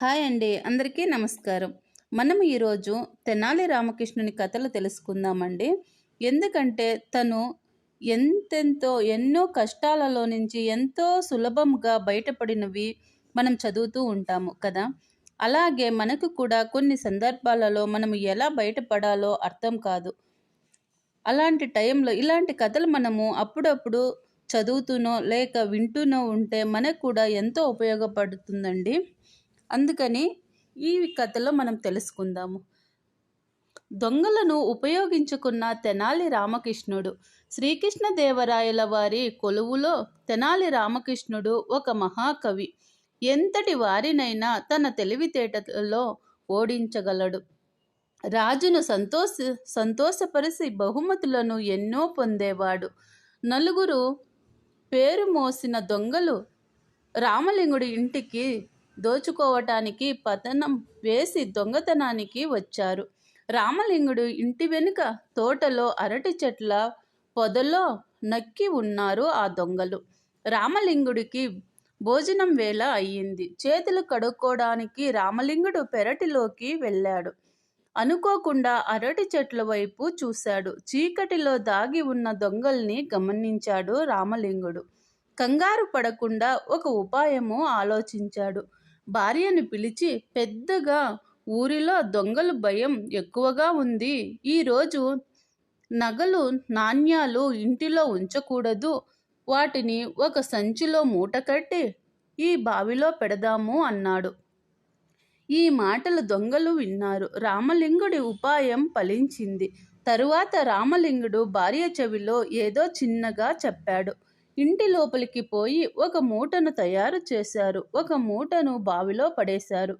Hi అండి అందరికీ నమస్కారం. మనం ఈరోజు తెనాలి రామకృష్ణుని కథలు తెలుసుకుందామండి. ఎందుకంటే తను ఎంతెంతో ఎన్నో కష్టాలలో నుంచి ఎంతో సులభంగా బయటపడినవి మనం చదువుతూ ఉంటాము కదా. అలాగే మనకు కూడా కొన్ని సందర్భాలలో మనం ఎలా బయటపడాలో అర్థం కాదు. అలాంటి టైంలో ఇలాంటి కథలు మనము అప్పుడప్పుడు చదువుతూనో లేక వింటూనో ఉంటే మనకు కూడా ఎంతో ఉపయోగపడుతుందండి. అందుకని ఈ కథలో మనం తెలుసుకుందాము. దొంగలను ఉపయోగించుకున్న తెనాలి రామకృష్ణుడు. శ్రీకృష్ణదేవరాయల వారి కొలువులో తెనాలి రామకృష్ణుడు ఒక మహాకవి. ఎంతటి వారినైనా తన తెలివితేటలో ఓడించగలడు. రాజును సంతోష సంతోషపరిచి బహుమతులను ఎన్నో పొందేవాడు. నలుగురు పేరు మోసిన దొంగలు రామలింగుడి ఇంటికి దోచుకోవటానికి పతనం వేసి దొంగతనానికి వచ్చారు. రామలింగుడు ఇంటి వెనుక తోటలో అరటి చెట్ల పొదలో నక్కి ఉన్నారు ఆ దొంగలు. రామలింగుడికి భోజనం వేళ అయ్యింది. చేతులు కడుక్కోవడానికి రామలింగుడు పెరటిలోకి వెళ్ళాడు. అనుకోకుండా అరటి చెట్ల వైపు చూశాడు. చీకటిలో దాగి ఉన్న దొంగల్ని గమనించాడు రామలింగుడు. కంగారు పడకుండా ఒక ఉపాయము ఆలోచించాడు. భార్యను పిలిచి పెద్దగా ఊరిలో దొంగలు భయం ఎక్కువగా ఉంది. ఈరోజు నగలు నాణ్యాలు ఇంటిలో ఉంచకూడదు. వాటిని ఒక సంచిలో మూట కట్టి ఈ బావిలో పెడదాము అన్నాడు. ఈ మాటలు దొంగలు విన్నారు. రామలింగుడి ఉపాయం ఫలించింది. తరువాత రామలింగుడు భార్య చెవిలో ఏదో చిన్నగా చెప్పాడు. ఇంటి లోపలికి పోయి ఒక మూటను తయారు చేశారు. ఒక మూటను బావిలో పడేశారు.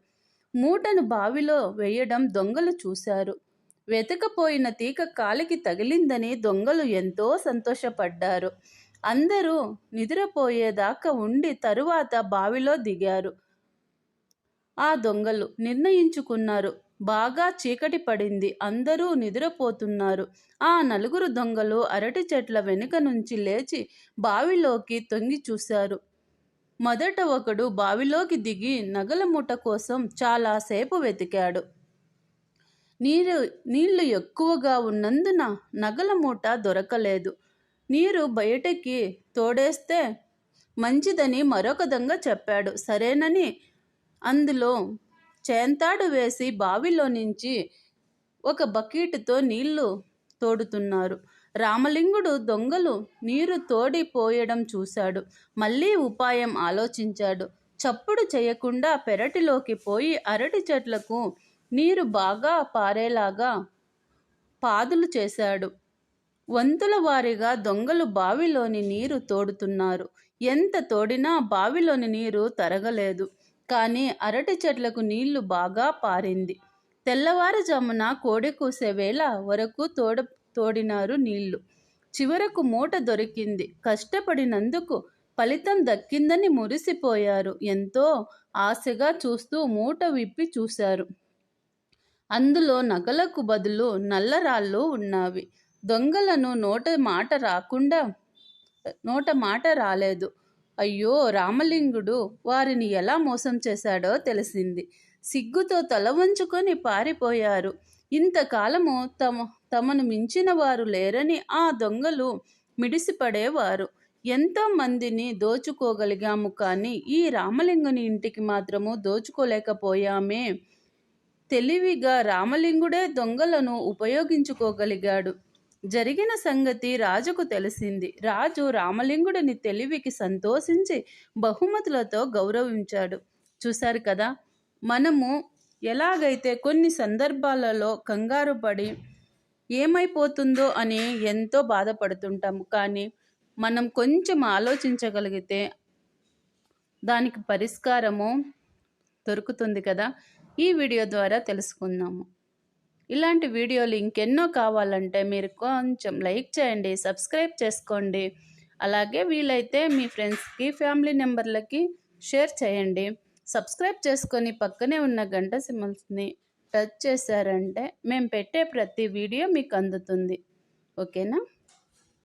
మూటను బావిలో వేయడం దొంగలు చూశారు. వెతకపోయిన తీక కాలికి తగిలిందని దొంగలు ఎంతో సంతోషపడ్డారు. అందరూ నిద్రపోయేదాకా ఉండి తరువాత బావిలో దిగారు. ఆ దొంగలు నిర్ణయించుకున్నారు. బాగా చీకటి పడింది. అందరూ నిద్రపోతున్నారు. ఆ నలుగురు దొంగలు అరటి చెట్ల వెనుక నుంచి లేచి బావిలోకి తొంగి చూశారు. మొదట ఒకడు బావిలోకి దిగి నగల మూట కోసం చాలాసేపు వెతికాడు. నీరు నీళ్ళు ఎక్కువగా ఉన్నందున నగల మూట దొరకలేదు. నీరు బయటకి తోడేస్తే మంచిదని మరొక దొంగ చెప్పాడు. సరేనని? అందులో చేంతాడు వేసి బావిలో నుంచి ఒక బకెట్తో నీళ్ళు తోడుతున్నారు. రామలింగుడు దొంగలు నీరు తోడిపోయడం చూశాడు. మళ్ళీ ఉపాయం ఆలోచించాడు. చప్పుడు చేయకుండా పెరటిలోకి పోయి అరటి చెట్లకు నీరు బాగా పారేలాగా పాదులు చేశాడు. వంతుల వారిగా దొంగలు బావిలోని నీరు తోడుతున్నారు. ఎంత తోడినా బావిలోని నీరు తరగలేదు. కానీ అరటి చెట్లకు నీళ్ళు బాగా పారింది. తెల్లవారుజామున కోడి కూసే వేళ వరకు తోడ తోడినారు నీళ్ళు. చివరకు మూట దొరికింది. కష్టపడినందుకు ఫలితం దక్కిందని మురిసిపోయారు. ఎంతో ఆశగా చూస్తూ మూట విప్పి చూశారు. అందులో నగలకు బదులు నల్లరాళ్ళు ఉన్నవి. దొంగలను నోట మాట రాకుండా నోట మాట రాలేదు. అయ్యో రామలింగుడు వారిని ఎలా మోసం చేశాడో తెలిసింది. సిగ్గుతో తల వంచుకొని పారిపోయారు. ఇంతకాలము తమ తమను మించిన వారు లేరని ఆ దొంగలు మిడిసిపడేవారు. ఎంతో మందిని దోచుకోగలిగాము కానీ ఈ రామలింగుని ఇంటికి మాత్రము దోచుకోలేకపోయామే. తెలివిగా రామలింగుడే దొంగలను ఉపయోగించుకోగలిగాడు. జరిగిన సంగతి రాజుకు తెలిసింది. రాజు రామలింగుడిని తెలివికి సంతోషించి బహుమతులతో గౌరవించాడు. చూశారు కదా మనము ఎలాగైతే కొన్ని సందర్భాలలో కంగారు పడి ఏమైపోతుందో అని ఎంతో బాధపడుతుంటాము కానీ మనం కొంచెం ఆలోచించగలిగితే దానికి పరిష్కారము దొరుకుతుంది కదా. ఈ వీడియో ద్వారా తెలుసుకుందాము. ఇలాంటి వీడియోలు ఇంకెన్నో కావాలంటే మీరు కొంచెం లైక్ చేయండి సబ్స్క్రైబ్ చేసుకోండి. అలాగే వీలైతే మీ ఫ్రెండ్స్కి ఫ్యామిలీ మెంబర్లకి షేర్ చేయండి. సబ్స్క్రైబ్ చేసుకొని పక్కనే ఉన్న గంట సిమ్మల్స్ని టచ్ చేశారంటే మేము పెట్టే ప్రతి వీడియో మీకు అందుతుంది. ఓకేనా?